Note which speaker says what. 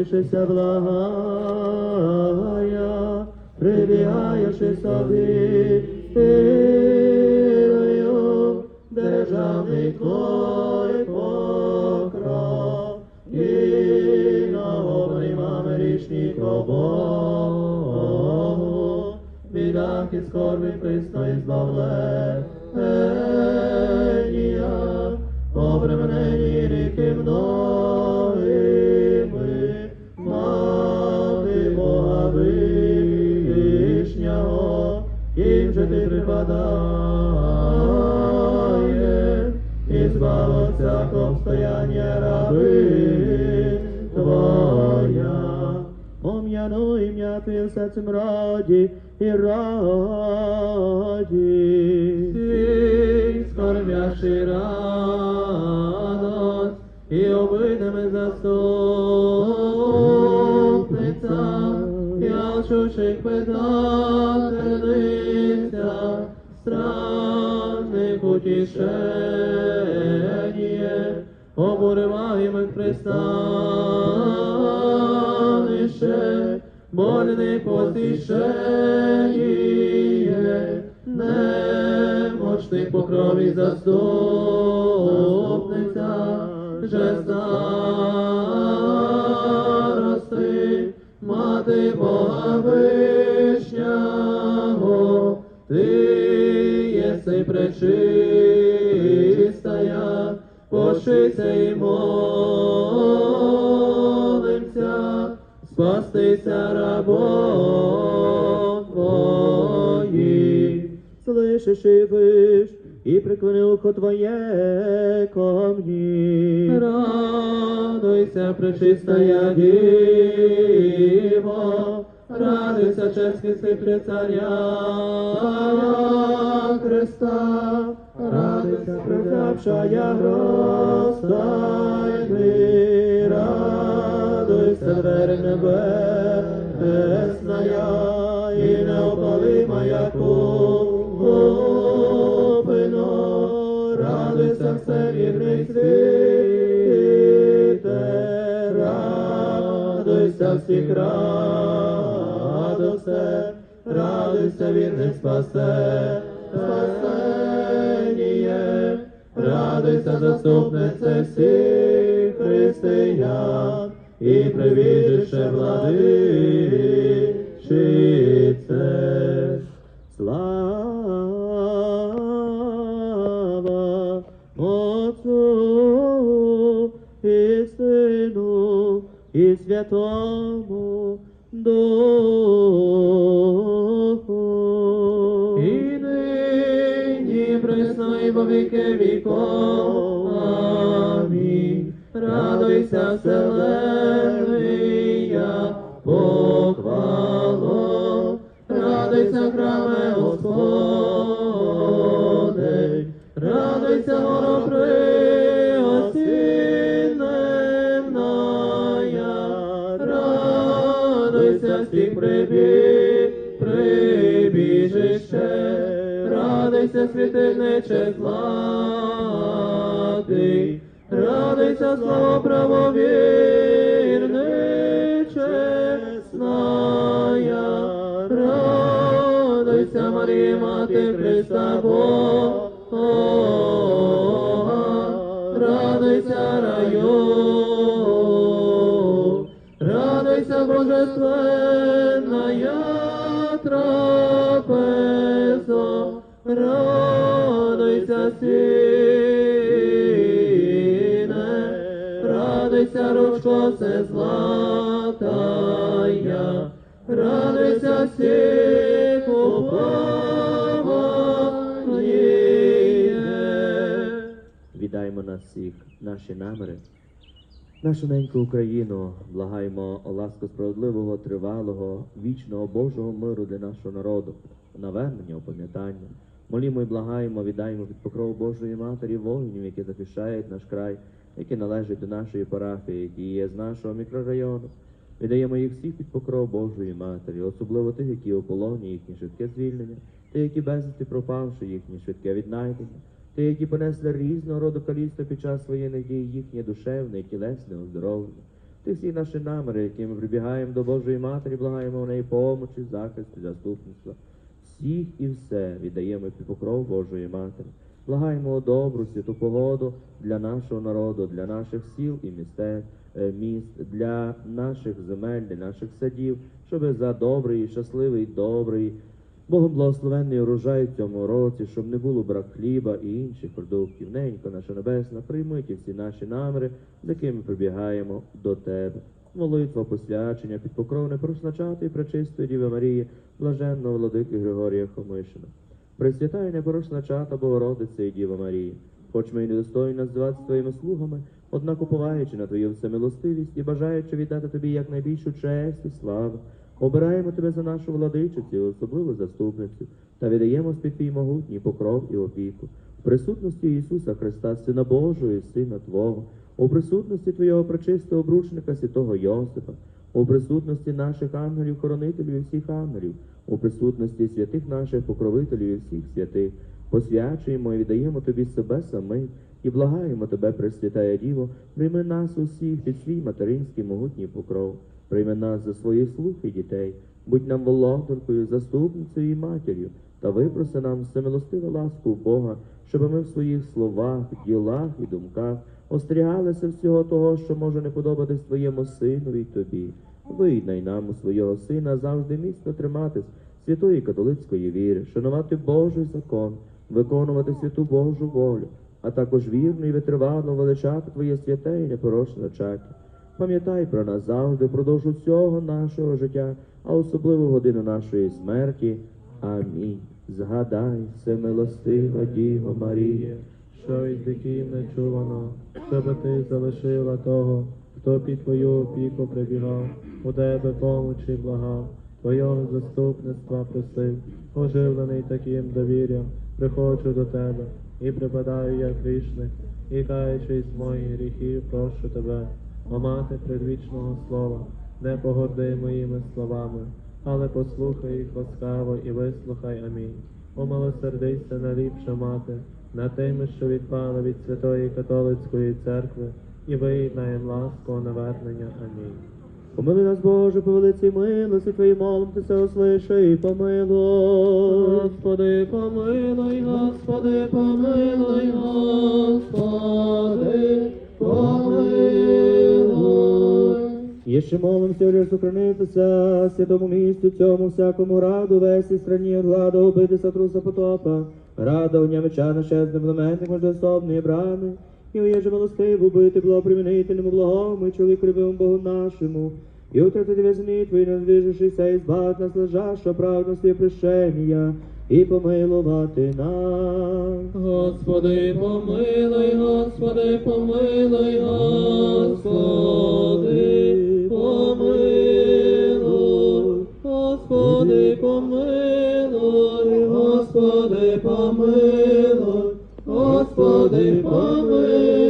Speaker 1: Молишися благая, прибігаючи собі тилою, державний твой покров, і новобрima грішніков Богу, бідах і скорби Христа і збавлення, обременені ріки многими, ти і збав от стояння раби Твоя. Пом'яну ім'я Твоє в раді і раді. Ти скормяши радость і обидами заступниця, я чучих питательниця, странних утішення, обуриваємих пристанище, больний потішення, немощних покрові заступниця, же старости, мати Бога єси пречистая, пошися і молимся, спастися рабом Твоїм. Слышишь и вышь, и преклони ухо Твое ко мне. Радуйся, пречистая Дева, радуйся, честный при царя Христа, радуйся, прозявшая гроздай, радуйся, дверь небесная, и неопалимая купино, радуйся, все вірний світе, радуйся всіх радуйся, спасе, спасеніє, радуйся, заступнице всіх християн, і привіжище владичице. Слава Отцу і Сину і Святому Духу. Присно во віки віков. Амінь. Радуйся, вселенная, похвало. Радуйся, храме Господи, радуйся, горо преосіненная, радуйся, всіх прибіг, прибіжище, радуйся, світильниче златий, радуйся, слава правовірне, чесная, радуйся, Марія, Мати Христа Бога, радуйся, раю, радуйся, божественная трапеза, радуйся, сине, радуйся, ручко все златая, радуйся упованіє.
Speaker 2: Віддаємо нас всіх наші наміри. Нашу неньку Україну благаємо ласку справедливого, тривалого, вічного Божого миру для нашого народу, навернення, опам'ятання. Молімо і благаємо, віддаємо під покров Божої Матері воїнів, які захищають наш край, які належать до нашої парафії, які є з нашого мікрорайону. Віддаємо їх всіх під покров Божої Матері, особливо тих, які у полоні, їхнє швидке звільнення, тих, які безвісти пропавши, їхнє швидке віднайдення, ті, які понесли різного роду каліцтва під час воєнних дій, їхнє душевне і тілесне оздоровлення. Ти всі наші наміри, які ми прибігаємо до Божої Матері, благаємо в неї помочі, захисту, заступництва. Всіх і все віддаємо під покров Божої Матері. Благаємо добру святу погоду для нашого народу, для наших сіл і е, міст, для наших земель, для наших садів, щоб за добрий, щасливий, добрий, Богом благословенний урожай в цьому році, щоб не було брак хліба і інших продуктів. Ненько наша небесна, прийми ті всі наші наміри, з якими прибігаємо до тебе. Молитва посвячення під покровне прослачати і пречистої Діви Марії, блаженного владики Григорія Хомишина. Пресвятає і непорочна чата Богородице і Діва Марії, хоч ми й недостойні називатися твоїми слугами, однак уповаючи на твою всемилостивість і бажаючи віддати тобі якнайбільшу честь і славу, обираємо тебе за нашу владичицю, особливу заступницю, та віддаємо під твій могутній покров і опіку. В присутності Ісуса Христа, Сина Божого і Сина Твого, у присутності Твого пречистого обручника святого Йосипа, у присутності наших ангелів, хоронителів і всіх ангелів, у присутності святих наших покровителів і всіх святих, посвячуємо і віддаємо Тобі себе самих і благаємо Тебе, Пресвятая Діво, прийми нас усіх під свій материнський могутній покров, прийми нас за своїх слуг і дітей, будь нам володаркою, заступницею і матір'ю, та випроси нам всемилостиву ласку Бога, щоб ми в своїх словах, ділах і думках остерігалися всього того, що може не подобатись Твоєму синові й тобі. Вийдай нам у свого сина завжди міцно триматись святої католицької віри, шанувати Божий закон, виконувати святу Божу волю, а також вірно і витривало величати Твоє святе і непорочне начаття. Пам'ятай про нас завжди впродовж усього нашого життя, а особливо годину нашої смерті. Амінь. Згадай, всемилостива Діво Марія,
Speaker 1: що від віків не чувано, щоб ти залишила того, хто під твою опіку прибігав, у тебе помочі благав, твого заступництва просив, оживлений таким довір'ям, приходжу до тебе і припадаю як грішник, і каючись моїх гріхів, прошу тебе, о мати предвічного слова, не погорди моїми словами, але послухай їх ласкаво і вислухай. Амінь. Умилосердися наліпша мати, над тими, що відпали від Святої Католицької церкви, і виєднаєм ласку навернення. Амінь.
Speaker 2: Помили нас, Боже, по велиці милості Твої, молимося, услиши і помилуй.
Speaker 1: Господи, помилуй, Господи, помилуй, Господи, помилуй.
Speaker 2: І ще молимося, вже сохранитися святому місцю цьому всякому раду, весі страні от гладу, убитися труса потопа, рада огня меча нашезним племенник междособної брани, і уєже милостиву бити благопримінительному благому і чоловіку любимому Богу нашому, і утратити в'язні твої, надвижившися, і збавити нас лежаща правдності і прощення, і помилувати нас.
Speaker 1: Господи, помилуй, Господи, помилуй, Господи, de pobre.